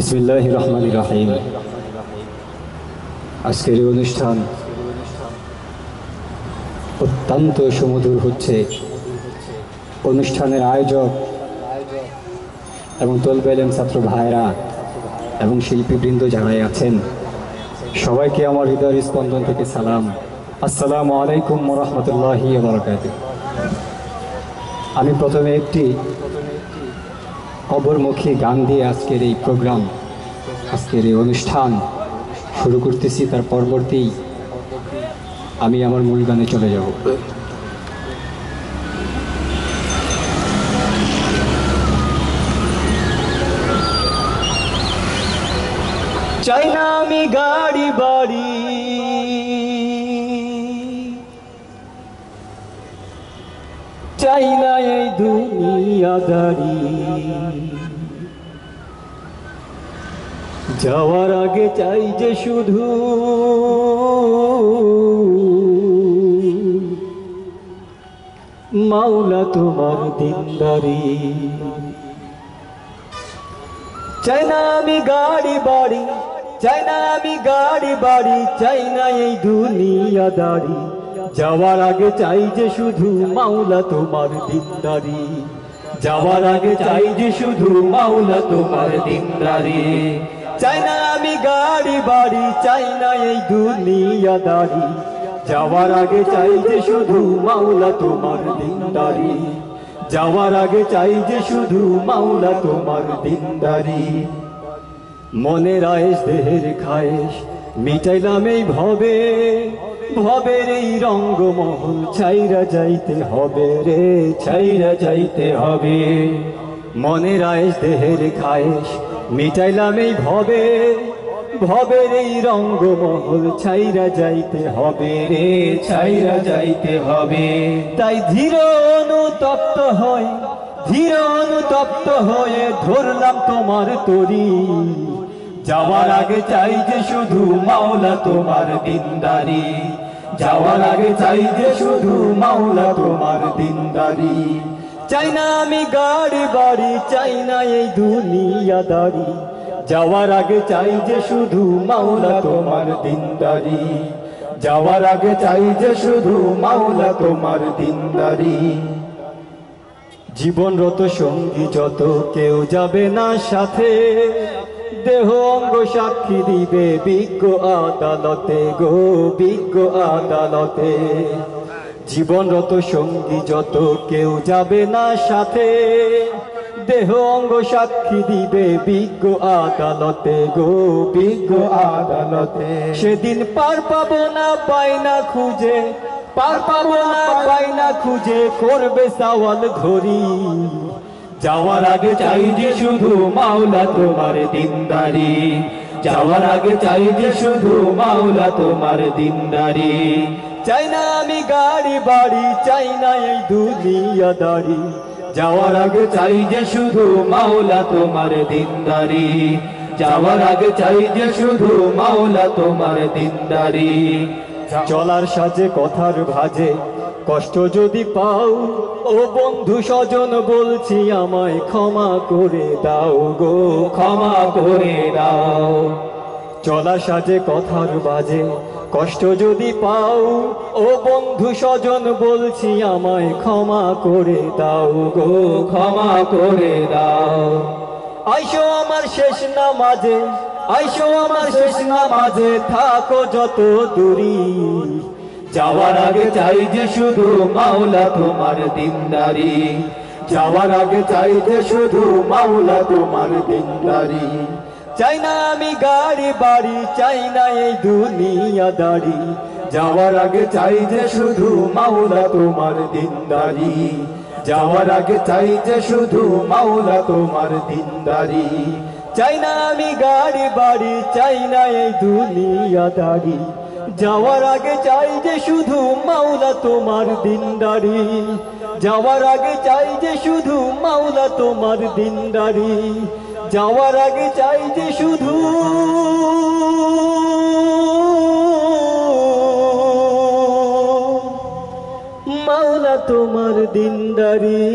বিসমিল্লাহ রহমান রাহিম আজকের অনুষ্ঠান অত্যন্ত সুমধুর হচ্ছে। অনুষ্ঠানের আয়োজক এবং তলবেলেন ছাত্র ভাইরা এবং শিল্পীবৃন্দ যারাই আছেন, সবাইকে আমার হৃদয়ের স্পন্দন থেকে সালাম। আসসালামু আলাইকুম রহমতুল্লাহি আমি প্রথমে একটি অবরমুখী গান দিয়ে আজকের এই প্রোগ্রাম, আজকের এই অনুষ্ঠান শুরু করতেছি, তার পরবর্তী আমি আমার মূল গানে চলে যাব। চাই না আমি গাড়ি, বাড়ি। চাই না এই দুনিয়াদারি যাওয়ার আগে চাই যে শুধু মাওলা তোমার দিনদারি। চাই না আমি গাড়ি বাড়ি, চাই না আমি গাড়ি বাড়ি, চাই না এই দুনিয়াদারি যাওয়ার আগে চাই যে শুধু মাওলা তোমার দিনদারি। যাওয়ার আগে চাই যে শুধু মাওলা তোমার দিনদারি। চাই না আমি গাড়ি, বাড়ি, চাই না এই দুনিয়াদারি যাওয়ার আগে চাই যে শুধু মাওলা তোমার দিনদারি। যাওয়ার আগে চাই যে শুধু মাওলা তোমার দিনদারি। মনের আয়েস দেহের খায়েশ, মিটাইলাম এই ভবে। ভবের এই রঙ্গমহল, ছাইরা যাইতে হবে রে, ছাইরা যাইতে হবে। মনের আয়েস, দেহের খায়েশ, মিটাইলাম এই ভবে। ভবের এই রঙ্গমহল, ছাইরা যাইতে হবে রে, ছাইরা যাইতে হবে। তাই ধীর অনুতপ্ত হয় ধীর অনুতপ্ত হয়ে ধরলাম তোমার তরি। যাওয়ার আগে চাই যে শুধু মাওলা তোমার দিনদারি। যাওয়ার আগে চাই যে শুধু মাওলা তোমার দিনদারি। চাই না আমি গাড়ি, বাড়ি, চাই না এই দুনিয়াদারি যাওয়ার আগে চাই যে শুধু মাওলা তোমার দিনদারি। যাওয়ার আগে চাই যে শুধু মাওলা তোমার দিনদারি। জীবনরত সঙ্গী যত কেউ যাবে না সাথে দেহ অঙ্গ সাক্ষী দিবে বিজ্ঞ আদালতে গো, বিজ্ঞ আদালতে। জীবনরত সঙ্গী যত কেউ যাবে না সাথে, দেহ অঙ্গ সাক্ষী দিবে বিজ্ঞ আদালতে গো, বিজ্ঞ আদালতে। সেদিন পার পাবো না, পাই না খুঁজে, পার পাবো না, পাই না খুঁজে, করবে সাওয়াল ঘড়ি। যাওয়ার আগে চাই যে শুধু মাওলা তোমার দিনদারি। যাওয়ার আগে চাই যে শুধু মাওলা তোমার দিনদারি। চাই না আমি গাড়ি, বাড়ি, চাই না এই দুনিয়াদারি যাওয়ার আগে চাই যে শুধু মাওলা তোমার দিনদারি। যাওয়ার আগে চাই যে শুধু মাওলা তোমার দিনদারি। চলার সাজে, কথার ভাজে কষ্ট যদি পাও, ও বন্ধু স্বজন, বলছি আমায় ক্ষমা করে দাও গো, ক্ষমা করে দাও। চলার সাজে, কথার বাজে, কষ্ট যদি পাও, ও বন্ধু স্বজন, বলছি আমায় ক্ষমা করে দাও গো, ক্ষমা করে দাও। আইসো আমার শেষ না মাঝে আইসো আমার শেষ না মাঝে থাকো যত দূরি। যাওয়ার আগে চাই যে শুধু মাওলা তোমার দিনদারি যাওয়ার আগে চাই যে শুধু মাওলা তোমার দিনদারি চাই না আমি গাড়ি, বাড়ি, চাই না এই দুনিয়াদারি যাওয়ার আগে চাই যে শুধু মাওলা তোমার দিনদারি যাওয়ার আগে চাই যে শুধু মাওলা তোমার দিনদারি চাই না আমি গাড়ি, বাড়ি, চাই না এই দুনিয়াদারি যাওয়ার আগে চাই যে শুধু মাওলা তোমার দিনদারি। যাওয়ার আগে চাই যে শুধু মাওলা তোমার দিনদারি। যাওয়ার আগে চাই যে শুধু মাওলা তোমার দিনদারি।